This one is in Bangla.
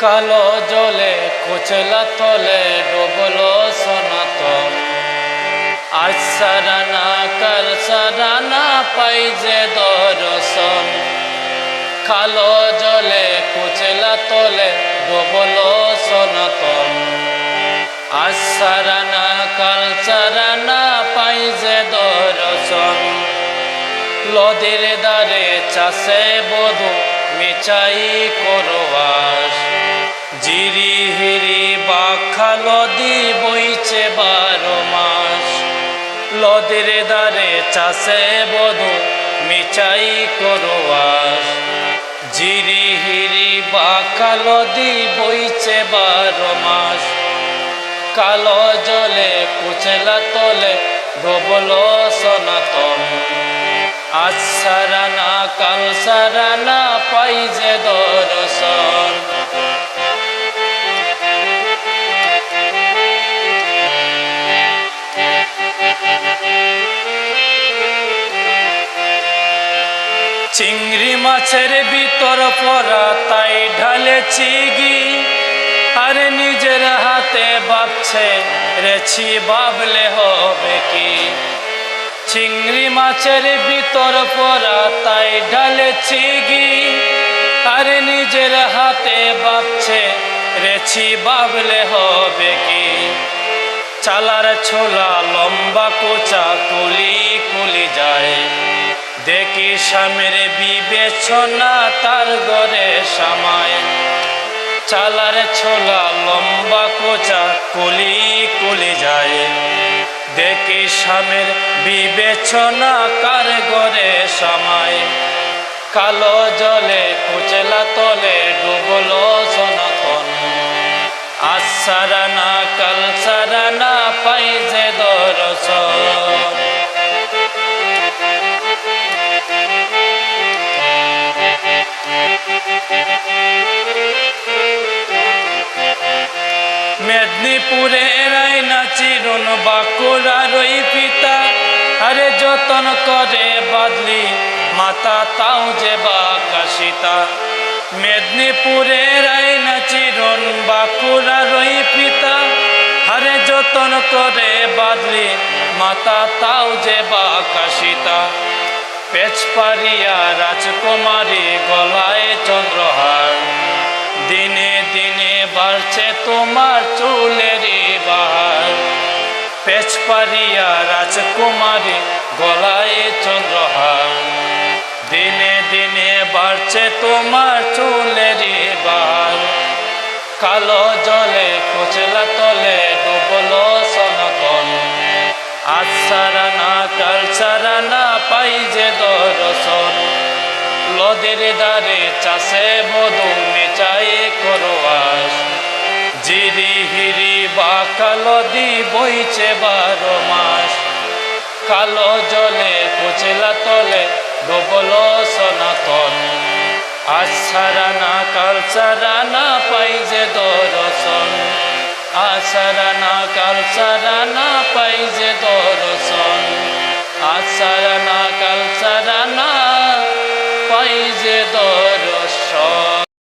কালো জলে, কুচলা তলে ডুবলো সনাতন। আজ সারানা কাল সারানা পাই যে দর্শন। কালো জলে, কুচলা তলে ডুবলো সনাতন। আজ সারানা কাল সারানা পাই যে দর্শন। লদের দ্বারে চাষে বধু মিচাই করবাস জিরি হিরি বাখা লদি বইছে বারো মাস। লদের দ্বারে চাষে বধু, মিচাই করবাস জিরি হিরি বাখা লদি বইছে বারো মাস। কালো জলে, কুচলা তলে ডবলো সনাতন। আজ সারানা, কাল সারানা পাই যে দর্শন। চিংড়ি মাছের ভিতর পরা তাই ঢালেছি গি আর নিজের হাতে ভাবছে, রেছি ভাবলে হবে কি? চিংড়ি মাছের ভিতর পরা তাই ঢালেছি গি আর নিজের হাতে ভাবছে, রেছি ভাবলে হবে কি? চালার ছোলা লম্বা কোচা, কুলি কুলি যায়। দেখি স্বামীর বিবেচনা তার গড়ে সামায় চালার ছোলা লম্বা কোচা কুলি কুলি যায়। দেখি স্বামীর বিবেচনা কার গড়ে সামায় কালো জলে কুচলা তলে ডুবলো সনাতন। আজ সারানা, কাল পাই যে মেদিনীপুরে রায়না চিরুন বাঁকুড়ার পিতা। আরে যতন করে বাদলি, মাতা তাও যে বাকাশিতা মেদিনীপুরে রায়না চিরুন বাঁকুড়ার ওই পিতা। আরে যতন করে বাদলি, মাতা তাও যে বাকাশিতা পেচ পারিয়া রাজকুমারী গলায় চন্দ্রহার। দিনে দিনে বাড়ছে তোমার পেচ পারিয়া রাজকুমারী, গলায় চন্দ্রহার দিনে দিনে বাড়ছে তোমার চুলের বাহার। কালো জলে কোচলা তলে ডুবলো সনাতন। আজ সারানা কাল সারানা পাই যে দর্শন। লদের দ্বারে চাষে বধু মেচাই হিরি বা কালো দি বইছে বারো মাস। কালো জলে পচেলা তলে ডবল সনাতন। আজ সারানা কাল সারানা পাই যে দর্শন। আসারানা কাল সারানা পাই যে আসারা